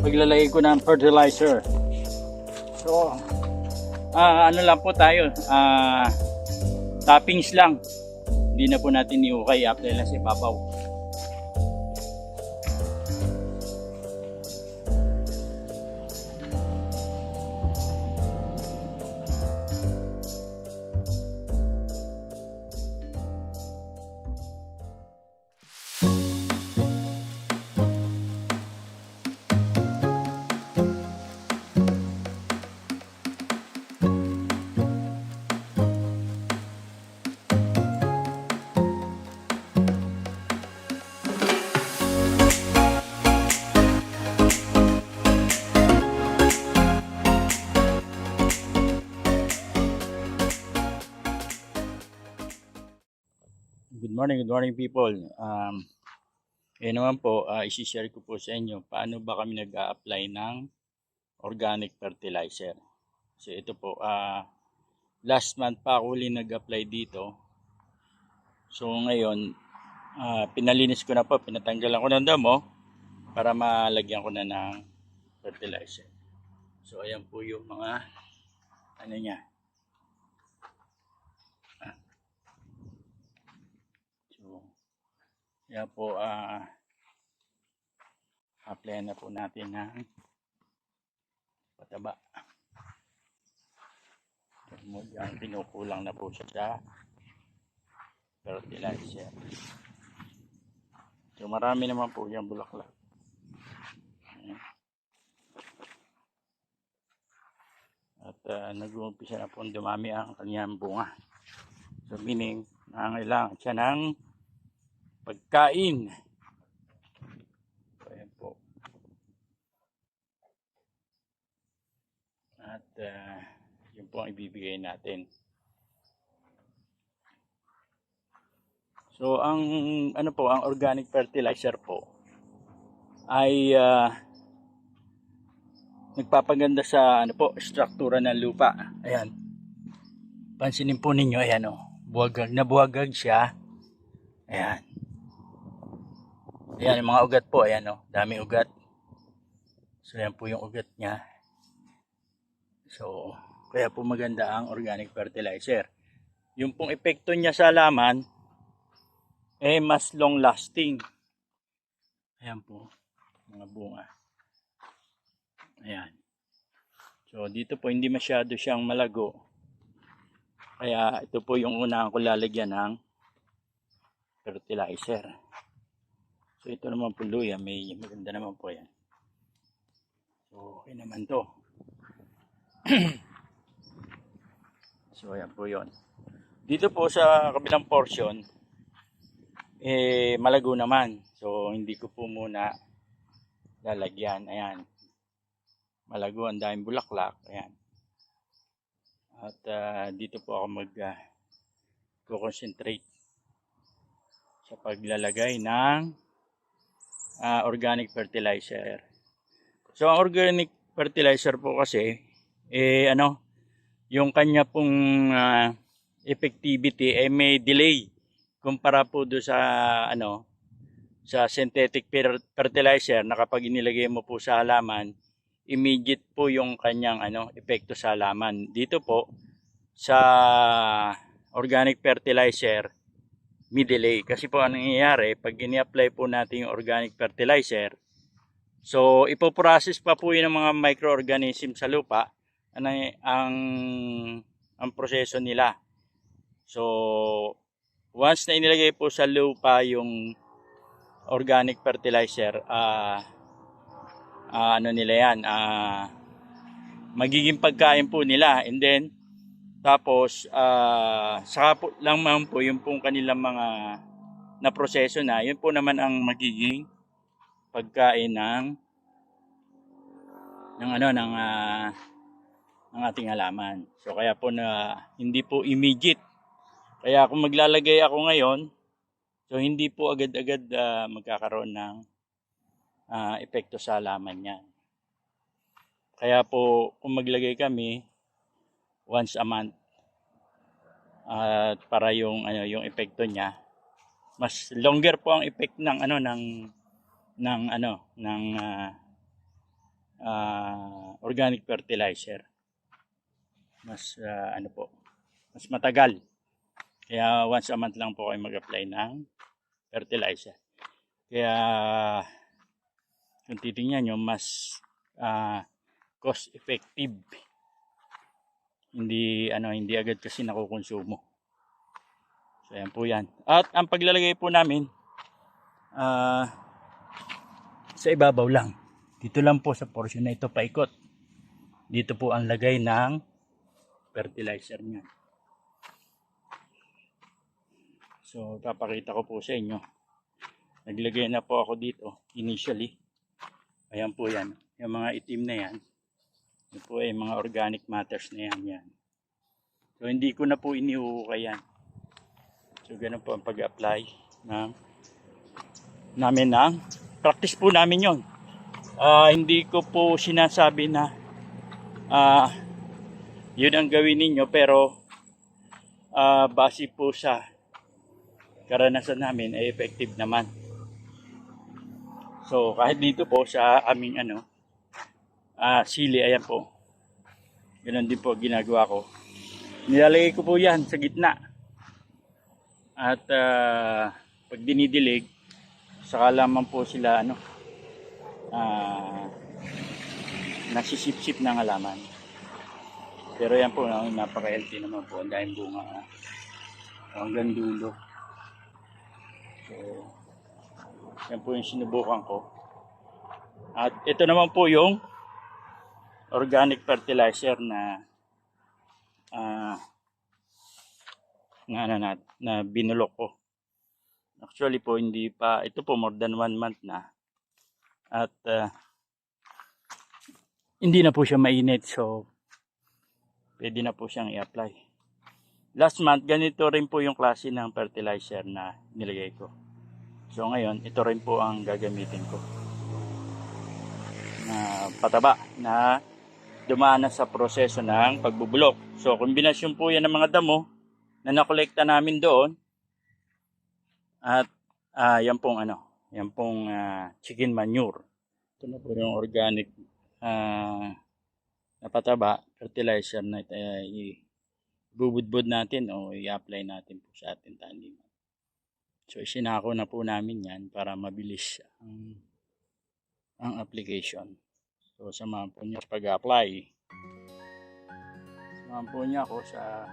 paglalagay ko ng fertilizer. So, ah, ano lang po tayo, ah, toppings lang. Hindi na po natin iukay, apply lang sa ibabaw. Morning, good morning people. Um, eh naman po, uh, isi-share ko po sa inyo paano ba kami nag-a-apply ng organic fertilizer. So ito po, ah last month pa ako uli nag-apply dito. So ngayon, ah, pinalinis ko na po, pinatanggalan ko ng damo para malagyan ko na ng fertilizer. So ayan po yung mga ano niya, So, kaya po, ah, apply na po natin ng pataba. Yan, kinukulang na po siya sa fertilizer. So, marami naman po yung bulaklak. At uh, nag-uumpisa na po dumami ang kanyang bunga. So, meaning, nangangailangan siya ng pagkain. Ayan po. At uh, yun po ang ibibigay natin. So, ang ano po, ang organic fertilizer po ay ah, nagpapaganda sa ano po, struktura ng lupa. Ayan. Pansinin po ninyo, ayan oh. Buwagag na buwagag siya. Ayan. Ayan, yung mga ugat po. Ayan, oh. Dami ugat. So, yan po yung ugat niya. So, kaya po maganda ang organic fertilizer. Yung pong epekto niya sa laman, eh, mas long lasting. Ayan po. Mga bunga. Ayan. So, dito po hindi masyado siyang malago. Kaya ito po yung una ko lalagyan ng fertilizer. So ito naman po luya, may maganda naman po yan. So okay naman to. so ayan po yon. Dito po sa kabilang portion, eh malago naman. So hindi ko po muna lalagyan. Ayan. Malago, ang daming bulaklak. Ayan. At ah, dito po ako mag ah, concentrate sa paglalagay ng ah, organic fertilizer. So ang organic fertilizer po kasi eh ano yung kanya pong ah, effectivity eh may delay kumpara po do sa ano sa synthetic fer- fertilizer na kapag inilagay mo po sa halaman immediate po yung kanyang ano epekto sa halaman. Dito po sa organic fertilizer may delay kasi po ang nangyayari pag ini-apply po natin yung organic fertilizer so ipoprocess pa po yun ng mga microorganism sa lupa ano y- ang ang proseso nila so once na inilagay po sa lupa yung organic fertilizer ah ah, ano nila yan, ah, magiging pagkain po nila. And then, tapos, ah, saka lang naman po yung pong kanilang mga na proseso na, yun po naman ang magiging pagkain ng ng ano ng ah, ng ating halaman. So kaya po na hindi po immediate. Kaya kung maglalagay ako ngayon, so hindi po agad-agad ah, magkakaroon ng ah, epekto sa halaman niya. Kaya po, kung maglagay kami, once a month, at para yung, ano, yung epekto niya, mas longer po ang effect ng, ano, ng, ng, ano, ng, ah, ah, organic fertilizer. Mas ah, ano po, mas matagal. Kaya once a month lang po kayo mag-apply ng fertilizer. Kaya kung titingnan nyo, mas ah, cost effective. Hindi ano, hindi agad kasi nakukonsumo. So ayan po 'yan. At ang paglalagay po namin ah sa ibabaw lang. Dito lang po sa portion na ito paikot. Dito po ang lagay ng fertilizer niya. So, papakita ko po sa inyo. Naglagay na po ako dito initially. Ayan po yan. Yung mga itim na yan. Yan po ay mga organic matters na yan. yan. So, hindi ko na po inihuhukay yan. So, ganun po ang pag-apply ng namin ng practice po namin yon. Ah, hindi ko po sinasabi na ah yun ang gawin ninyo pero ah, base po sa karanasan namin ay effective naman. So kahit dito po sa aming ano ah sili ayan po. Ganun din po ginagawa ko. Nilalagay ko po yan sa gitna. At ah, pag dinidilig, saka lamang po sila ano ah nasisip-sip ng halaman. Pero yan po, napaka-healthy naman po. Ang dahil bunga ah, hanggang dulo. So, yan po yung sinubukan ko. At ito naman po yung organic fertilizer na ah na, ano na, na binulok ko. Actually po, hindi pa, ito po more than one month na. At ah, hindi na po siya mainit so pwede na po siyang i-apply. Last month, ganito rin po yung klase ng fertilizer na nilagay ko. So ngayon, ito rin po ang gagamitin ko. Na pataba na dumaan na sa proseso ng pagbubulok. So kombinasyon po yan ng mga damo na nakolekta namin doon. At ah, yan pong ano, yan pong ah, chicken manure. Ito na po yung organic ah na pataba, fertilizer na uh, ibubudbud natin o i-apply natin po sa ating taniman. So isinako na po namin yan para mabilis ang, ang application. So samahan po niyo sa pag-apply. Samahan po niyo ako sa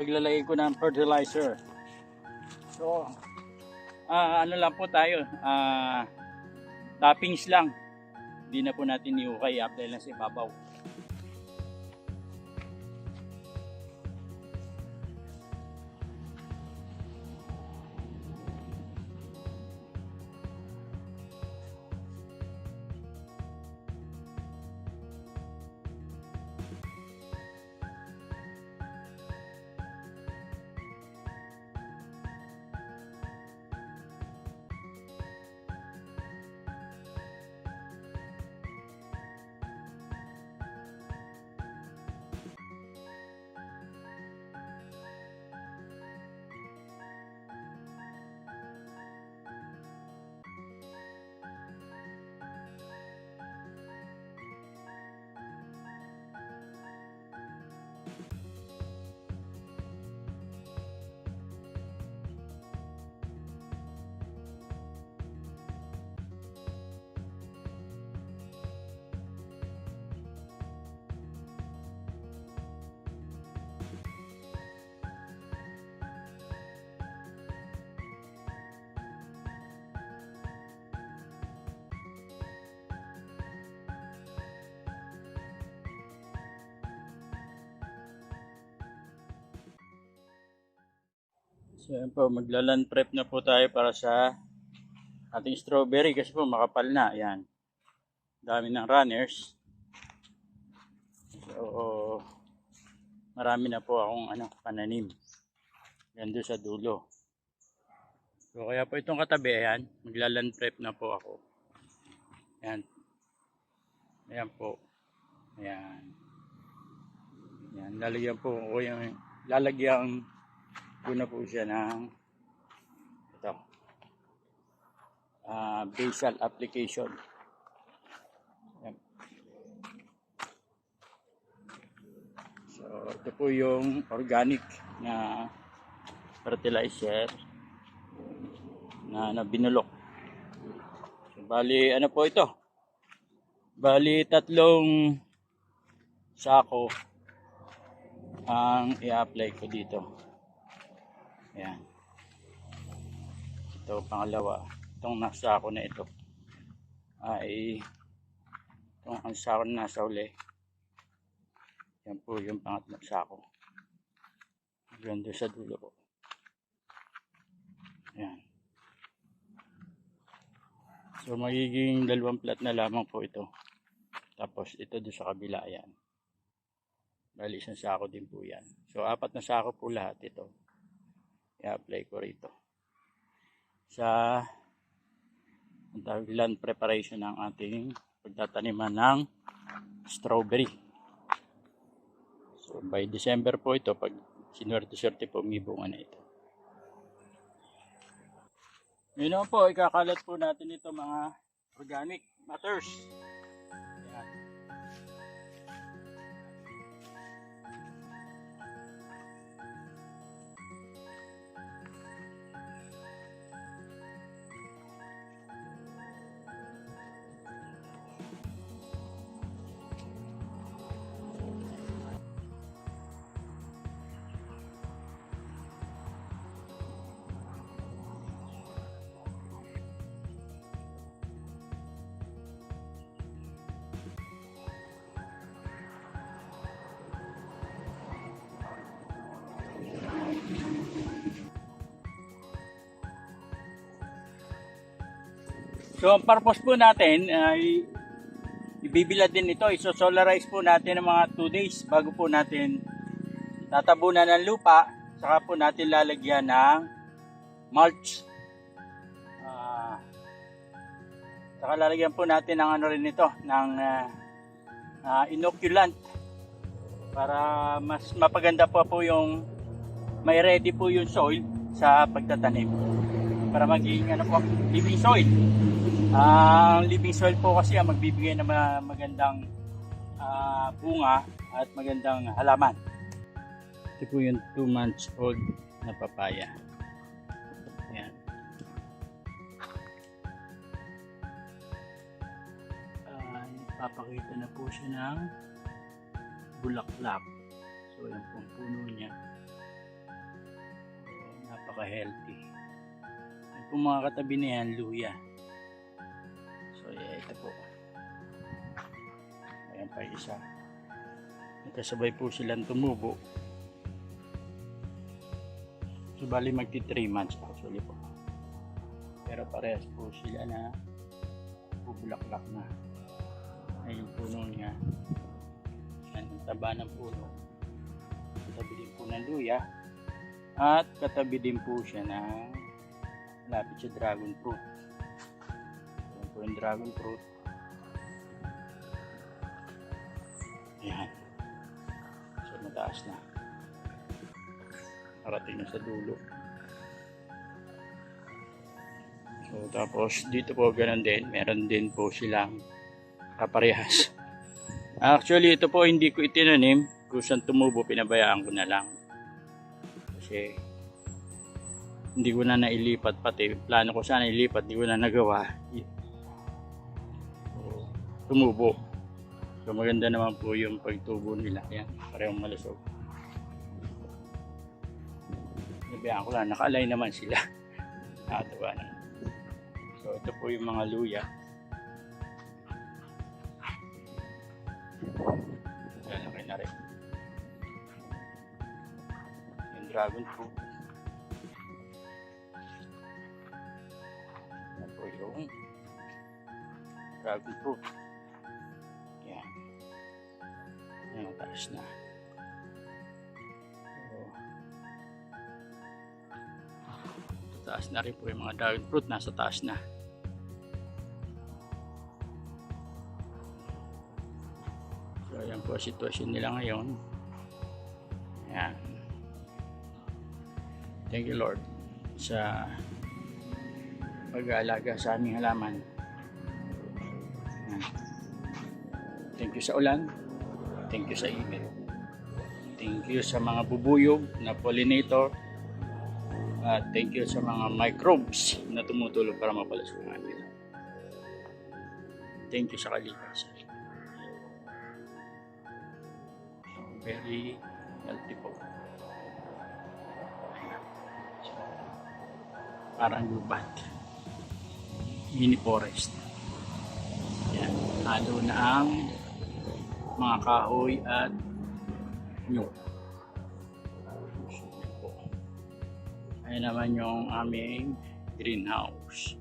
paglalagay ko ng fertilizer. So, ah ano lang po tayo, ah toppings lang. Hindi na po natin iukay, apply lang sa ibabaw. So yan po, maglaland prep na po tayo para sa ating strawberry kasi po makapal na. Yan. Dami ng runners. So, marami na po akong ano, pananim. Yan doon sa dulo. So kaya po itong katabi, ayan, maglaland prep na po ako. Ayan. Ayan po. Ayan. Ayan, lalagyan po ko yung, lalagyan doon na po siya ng ito, ah, uh, basal application. Yan. So, ito po yung organic na fertilizer na, na binulok. So, bali, ano po ito? Bali, tatlong sako ang i-apply ko dito. Ayan. Ito, pangalawa. Itong nasa ako na ito ay itong ang sako na nasa uli. Yan po yung pangatlong sako. Yan doon sa dulo ko. Yan. So magiging dalawang plat na lamang po ito. Tapos ito doon sa kabila yan. Bali isang sako din po yan. So apat na sako po lahat ito. I-apply ko rito. Sa land preparation ng ating pagtataniman ng strawberry. So by December po ito, pag sinuwerte-swerte po, may na ito. Yun naman po, ikakalat po natin ito mga organic matters. So ang purpose po natin ay ibibilad din ito. Iso-solarize po natin ng mga 2 days bago po natin tatabunan ng lupa. Saka po natin lalagyan ng mulch. Ah, saka lalagyan po natin ng ano rin ito, ng ah, ah, inoculant para mas mapaganda po po yung may ready po yung soil sa pagtatanim para maging ano po, living soil. Ang living soil po kasi ang magbibigay ng magandang ah, bunga at magandang halaman. Ito po yung 2 months old na papaya. Ayan. Ah, papakita na po siya ng bulaklak. So, yung pong puno niya. So, napaka-healthy. Yung pong mga katabi na yan, luya. Ito po. Ayan pa isa. Nagkasabay po silang tumubo. So, bali magti 3 months actually po. Pero parehas po sila na bubulaklak na. Ay, yung puno niya. Ang taba ng puno. Katabi din po ng luya. At katabi din po siya ng malapit sa dragon fruit. Yung dragon fruit. Yan. So mataas na. Parating na sa dulo. So tapos dito po ganun din. Meron din po silang kaparehas. Actually ito po hindi ko itinanim. Kung saan tumubo pinabayaan ko na lang. Kasi hindi ko na nailipat pati plano ko sana ilipat hindi ko na nagawa tumubo. So maganda naman po yung pagtubo nila. Yan parehong malusog. Nabihan ko lang naka-align naman sila. Nakatawa na so ito po yung mga luya. Lalaki na rin. Yung dragon fruit. Yan po yung dragon fruit. Mataas na. So, taas na rin po yung mga dragon fruit. Nasa taas na. So, yan po ang sitwasyon nila ngayon. Yan. Thank you Lord sa pag-aalaga sa aming halaman. Thank you sa ulan. Thank you sa init. Thank you sa mga bubuyog na pollinator. At thank you sa mga microbes na tumutulong para mapalusog ang atin. Thank you sa kalikasan. Very healthy po. Parang gubat. Mini forest. Yan. Halo na ang mga kahoy at nyug. Ayan naman yung aming greenhouse.